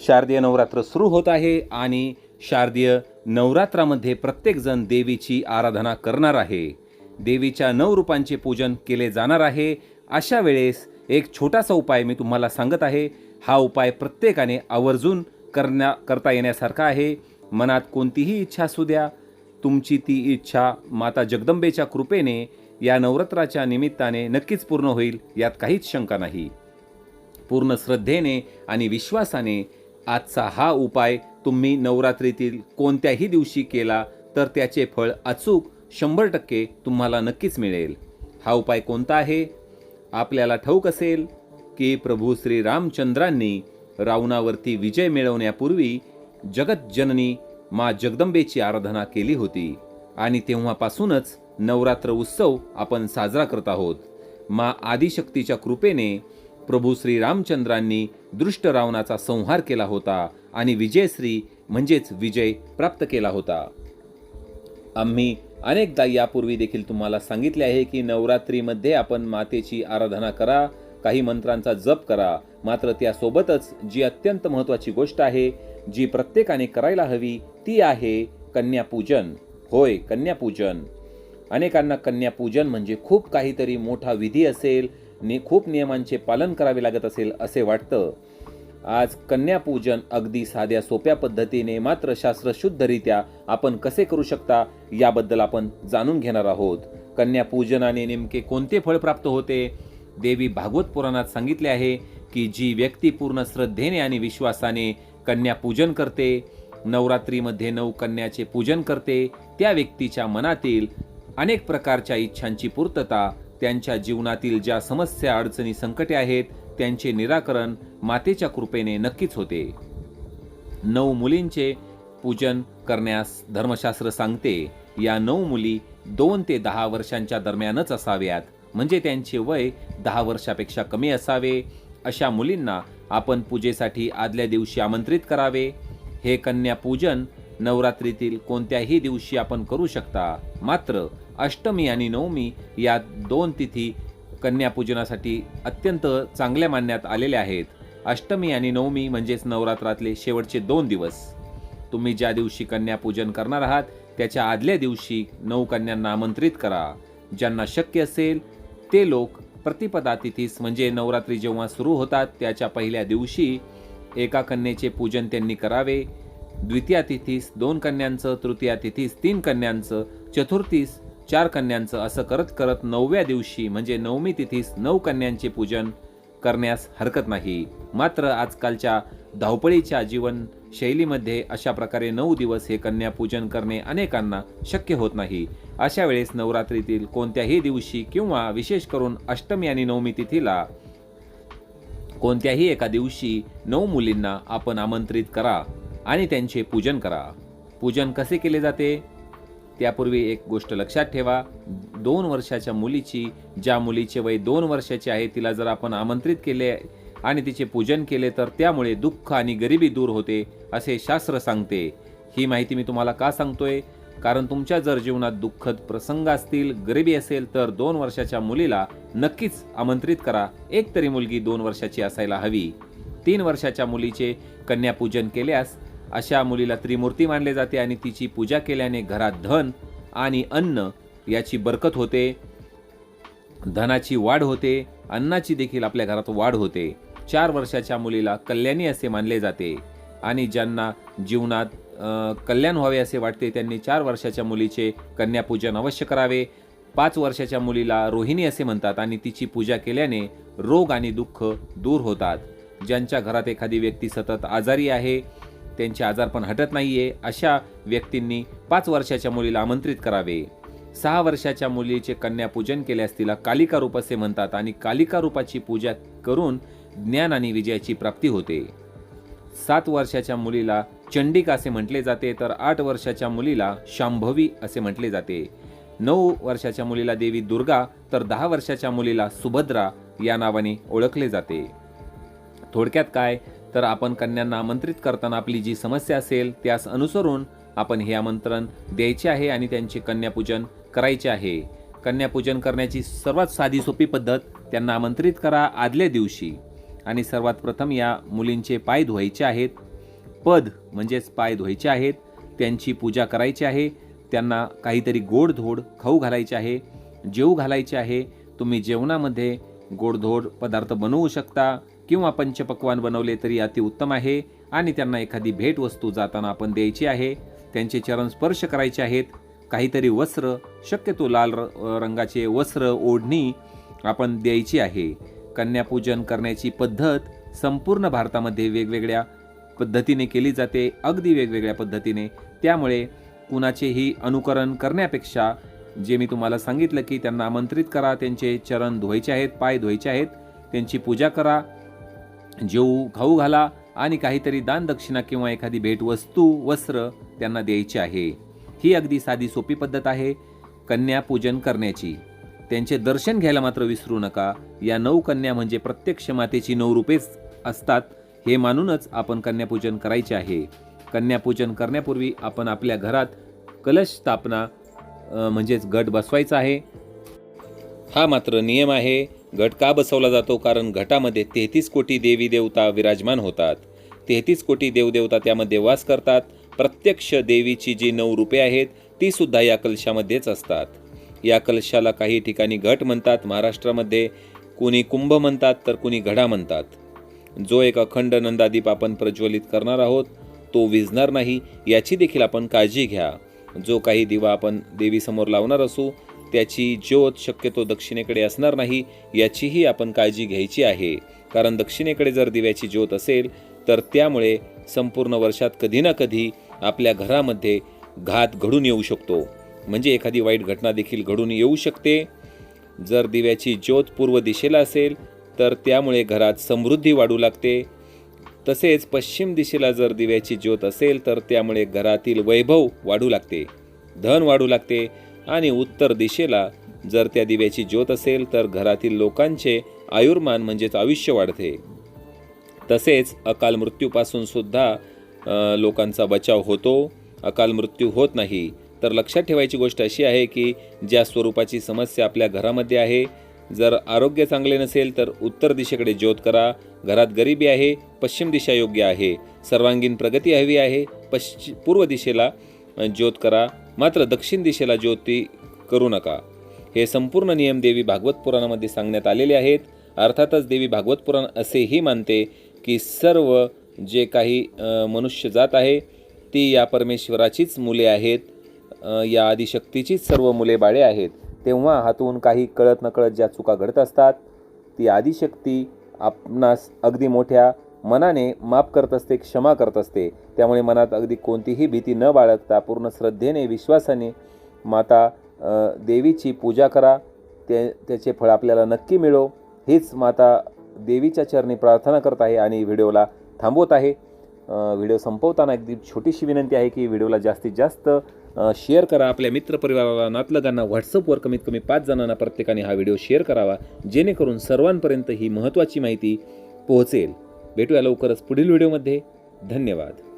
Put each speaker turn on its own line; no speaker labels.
शारदीय नवरात्र सुरू होत आहे आणि शारदीय नवरात्रामध्ये प्रत्येकजण देवीची आराधना करणार आहे. देवीच्या नऊ रूपांचे पूजन केले जाणार आहे. अशा वेळेस एक छोटासा उपाय मी तुम्हाला सांगत आहे. हा उपाय प्रत्येकाने आवर्जून करण्या करता येण्यासारखा आहे. मनात कोणतीही इच्छा असू द्या. तुमची ती इच्छा माता जगदंबेच्या कृपेने या नवरात्राच्या निमित्ताने नक्कीच पूर्ण होईल यात काहीच शंका नाही. पूर्ण श्रद्धेने आणि विश्वासाने आजचा हा उपाय तुम्ही नवरात्रीतील कोणत्याही दिवशी केला तर त्याचे फळ अचूक शंभर टक्के तुम्हाला नक्कीच मिळेल. हा उपाय कोणता आहे? आपल्याला ठाऊक असेल की प्रभू श्री रामचंद्रांनी रावणावरती विजय मिळवण्यापूर्वी जगतजननी मा जगदंबेची आराधना केली होती आणि तेव्हापासूनच नवरात्र उत्सव आपण साजरा करत आहोत. मा आदिशक्तीच्या कृपेने प्रभू श्री रामचंद्रांनी दृष्ट रावणाचा संहार केला होता आणि विजयश्री म्हणजेच विजय प्राप्त केला होता. आम्ही अनेकदा यापूर्वी देखील तुम्हाला सांगितले आहे की नवरात्रीमध्ये आपण मातेची आराधना करा काही मंत्रांचा जप करा. मात्र त्यासोबतच जी अत्यंत महत्त्वाची गोष्ट आहे जी प्रत्येकाने करायला हवी ती आहे कन्यापूजन. होय कन्यापूजन. अनेकांना कन्यापूजन म्हणजे खूप काहीतरी मोठा विधी असेल ने खूप नियमांचे पालन करावे लागत असेल असे वाटतं. आज कन्यापूजन अगदी साध्या सोप्या पद्धतीने मात्र शास्त्रशुद्धरित्या आपण कसे करू शकता याबद्दल आपण जाणून घेणार आहोत. कन्यापूजनाने नेमके कोणते फळ प्राप्त होते? देवी भागवत पुराणात सांगितले आहे की जी व्यक्ती पूर्ण श्रद्धेने आणि विश्वासाने कन्यापूजन करते नवरात्रीमध्ये नऊ कन्याचे पूजन करते त्या व्यक्तीच्या मनातील अनेक प्रकारच्या इच्छांची पूर्तता त्यांच्या जीवनातील ज्या समस्या अडचणी संकटे आहेत त्यांचे निराकरण मातेच्या कृपेने नक्कीच होते. नऊ मुलींचे पूजन करण्यास धर्मशास्त्र सांगते या नऊ मुली दोन ते दहा वर्षांच्या दरम्यानच असाव्यात. म्हणजे त्यांचे वय दहा वर्षापेक्षा कमी असावे. अशा मुलींना आपण पूजेसाठी आदल्या दिवशी आमंत्रित करावे. हे कन्या पूजन नवरात्रीतील कोणत्याही दिवशी आपण करू शकता. मात्र अष्टमी आणि नवमी या दोन तिथी कन्यापूजनासाठी अत्यंत चांगल्या मानण्यात आलेल्या आहेत. अष्टमी आणि नवमी म्हणजेच नवरात्रातले शेवटचे दोन दिवस. तुम्ही ज्या दिवशी कन्यापूजन करणार आहात त्याच्या आदल्या दिवशी नऊ कन्यांना आमंत्रित करा. ज्यांना शक्य असेल ते लोक प्रतिपदा तिथीस म्हणजे नवरात्री जेव्हा सुरू होतात त्याच्या पहिल्या दिवशी एका कन्येचे पूजन त्यांनी करावे. द्वितीया तिथीस दोन कन्यांचं तृतीया तिथीस तीन कन्यांचं चतुर्थीस चार कन्यांचं असं करत करत नवव्या दिवशी म्हणजे नवमी तिथीस नऊ कन्यांचे पूजन करण्यास हरकत नाही. मात्र आजकालच्या धावपळीच्या जीवन शैलीमध्ये अशा प्रकारे नऊ दिवस हे कन्यापूजन करणे अनेकांना शक्य होत नाही. अशा वेळेस नवरात्रीतील कोणत्याही दिवशी किंवा विशेष करून अष्टमी आणि नवमी तिथीला कोणत्याही एका दिवशी नऊ मुलींना आपण आमंत्रित करा. आणि त्यांचे पूजन करा. पूजन कसे केले जाते? त्यापूर्वी एक गोष्ट लक्षात ठेवा. दोन वर्षाच्या मुलीची ज्या मुलीचे वय दोन वर्षाचे आहे तिला जर आपण आमंत्रित केले आणि तिचे पूजन केले तर त्यामुळे दुःख आणि गरिबी दूर होते असे शास्त्र सांगते. ही माहिती मी तुम्हाला का सांगतोय? कारण तुमच्या जर जीवनात दुःखद प्रसंग असतील गरिबी असेल तर दोन वर्षाच्या मुलीला नक्कीच आमंत्रित करा. एक तरी मुलगी दोन वर्षाची असायला हवी. तीन वर्षाच्या मुलीचे कन्यापूजन केल्यास अशा मुलीला त्रिमूर्ती मानले जाते आणि तिची पूजा केल्याने घरात धन आणि अन्न याची बरकत होते. धनाची वाढ होते अन्नाची देखील आपल्या घरात वाढ होते. चार वर्षाच्या मुलीला कल्याणी असे मानले जाते आणि ज्यांना जीवनात कल्याण व्हावे असे वाटते त्यांनी चार वर्षाच्या मुलीचे कन्यापूजन अवश्य करावे. पाच वर्षाच्या मुलीला रोहिणी असे म्हणतात आणि तिची पूजा केल्याने रोग आणि दुःख दूर होतात. ज्यांच्या घरात एखादी व्यक्ती सतत आजारी आहे त्यांचे आजारपण हटत नाहीये अशा व्यक्तींनी पाच वर्षाच्या मुलीला आमंत्रित करावे. सहा वर्षाच्या मुलीचे कन्यापूजन केल्यास तिला कालिका रूप असे म्हणतात आणि कालिका रूपाची पूजा करून ज्ञान आणि विजयाची प्राप्ती होते. सात वर्षाच्या मुलीला चंडिका असे म्हटले जाते तर आठ वर्षाच्या मुलीला शांभवी असे म्हटले जाते. नऊ वर्षाच्या मुलीला देवी दुर्गा तर दहा वर्षाच्या मुलीला सुभद्रा या नावाने ओळखले जाते. थोडक्यात काय? तर आपण कन्यांना आमंत्रित करताना आपली जी समस्या असेल त्यास अनुसरून आपण हे आमंत्रण द्यायचे आहे आणि त्यांचे कन्यापूजन करायचे आहे. कन्यापूजन करण्याची सर्वात साधी सोपी पद्धत त्यांना आमंत्रित करा आदल्या दिवशी. आणि सर्वात प्रथम या मुलींचे पाय धुवायचे आहेत. पद म्हणजेच पाय धुवायचे आहेत. त्यांची पूजा करायची आहे. त्यांना काहीतरी गोडधोड खाऊ घालायचे आहे. जेऊ घालायचे आहे. तुम्ही जेवणामध्ये गोडधोड पदार्थ बनवू शकता. किंवा पंचपक्वान बनवले तरी अतिउत्तम आहे आणि त्यांना एखादी भेटवस्तू जाताना आपण द्यायची आहे. त्यांचे चरण स्पर्श करायचे आहेत. काहीतरी वस्त्र शक्यतो लाल रंगाचे वस्त्र ओढणी आपण द्यायची आहे. कन्यापूजन करण्याची पद्धत संपूर्ण भारतामध्ये वेगवेगळ्या पद्धतीने केली जाते अगदी वेगवेगळ्या पद्धतीने. त्यामुळे कुणाचेही अनुकरण करण्यापेक्षा जे मी तुम्हाला सांगितलं की त्यांना आमंत्रित करा त्यांचे चरण धुवायचे आहेत पाय धुवायचे आहेत त्यांची पूजा करा जेऊ खाऊ घाला आणि काहीतरी दानदक्षिणा किंवा एखादी भेटवस्तू वस्त्र त्यांना द्यायची आहे. ही अगदी साधी सोपी पद्धत आहे कन्यापूजन करण्याची. त्यांचे दर्शन घ्यायला मात्र विसरू नका. या नऊ कन्या म्हणजे प्रत्यक्ष मातेची नऊ रूपेच असतात हे मानूनच आपण कन्यापूजन करायचे आहे. कन्यापूजन करण्यापूर्वी आपण आपल्या घरात कलश स्थापना म्हणजेच गट बसवायचा आहे. हा मात्र नियम आहे. घट का बसवला जातो? कारण घटामध्ये तेहतीस कोटी देवी देवता विराजमान होतात. तेहतीस कोटी देवदेवता त्यामध्ये वास करतात. प्रत्यक्ष देवीची जी नऊ रूपे आहेत ती सुद्धा या कलशामध्येच असतात. या कलशाला काही ठिकाणी घट म्हणतात. महाराष्ट्रामध्ये कुणी कुंभ म्हणतात तर कुणी घडा म्हणतात. जो एक अखंड नंदादीप आपण प्रज्वलित करणार आहोत तो विझणार नाही याची देखील आपण काळजी घ्या. जो काही दिवा आपण देवीसमोर लावणार असू त्याची ज्योत शक्यतो दक्षिणेकडे असणार नाही याचीही आपण काळजी घ्यायची आहे. कारण दक्षिणेकडे जर दिव्याची ज्योत असेल तर त्यामुळे संपूर्ण वर्षात कधी ना कधी आपल्या घरामध्ये घात घडून येऊ शकतो. म्हणजे एखादी वाईट घटना देखील घडून येऊ शकते. जर दिव्याची ज्योत पूर्व दिशेला असेल तर त्यामुळे घरात समृद्धी वाढू लागते. तसेच पश्चिम दिशेला जर दिव्याची ज्योत असेल तर त्यामुळे घरातील वैभव वाढू लागते. धन वाढू लागते. आणि उत्तर दिशेला जर त्या दिव्याची ज्योत असेल तर घरातील लोकांचे आयुर्मान म्हणजेच आयुष्य वाढते. तसेच अकाल मृत्यूपासून सुद्धा लोकांचा बचाव होतो. अकाल मृत्यू होत नाही. तर लक्षात ठेवायची गोष्ट अशी आहे की ज्या स्वरूपाची समस्या आपल्या घरामध्ये आहे जर आरोग्य चांगले नसेल तर उत्तर दिशेकडे ज्योत करा. घरात गरिबी आहे पश्चिम दिशा योग्य आहे. सर्वांगीण प्रगती हवी आहे पश्चि पूर्व दिशेला ज्योत करा. मात्र दक्षिण दिशेला ज्योती करू नका. हे संपूर्ण नियम देवी भागवत पुराणामध्ये सांगण्यात आलेले आहेत. अर्थातच देवी भागवत पुराण असेही मानते की सर्व जे काही मनुष्य जात आहे ती या परमेश्वराचीच मुले आहेत. या आदिशक्तीचीच सर्व मुले बाळे आहेत. तेव्हा हातून काही कळत नकळत ज्या चुका घडत असतात ती आदिशक्ती आपणास अगदी मोठ्या मनाने माफ करत असते क्षमा करत असते. त्यामुळे मनात अगदी कोणतीही भीती न बाळगता पूर्ण श्रद्धेने विश्वासाने माता देवीची पूजा करा. ते त्याचे फळ आपल्याला नक्की मिळो. हीच माता देवीच्या चरणी प्रार्थना करत आहे आणि व्हिडिओला थांबवत आहे. व्हिडिओ संपवताना अगदी छोटीशी विनंती आहे की व्हिडिओला जास्तीत जास्त शेअर करा. आपल्या मित्रपरिवाराला नातलगांना व्हॉट्सअपवर कमीत कमी पाच जणांना प्रत्येकाने हा व्हिडिओ शेअर करावा जेणेकरून सर्वांपर्यंत ही महत्त्वाची माहिती पोहोचेल. भेटूया लवकरच पुढील व्हिडिओमध्ये. धन्यवाद.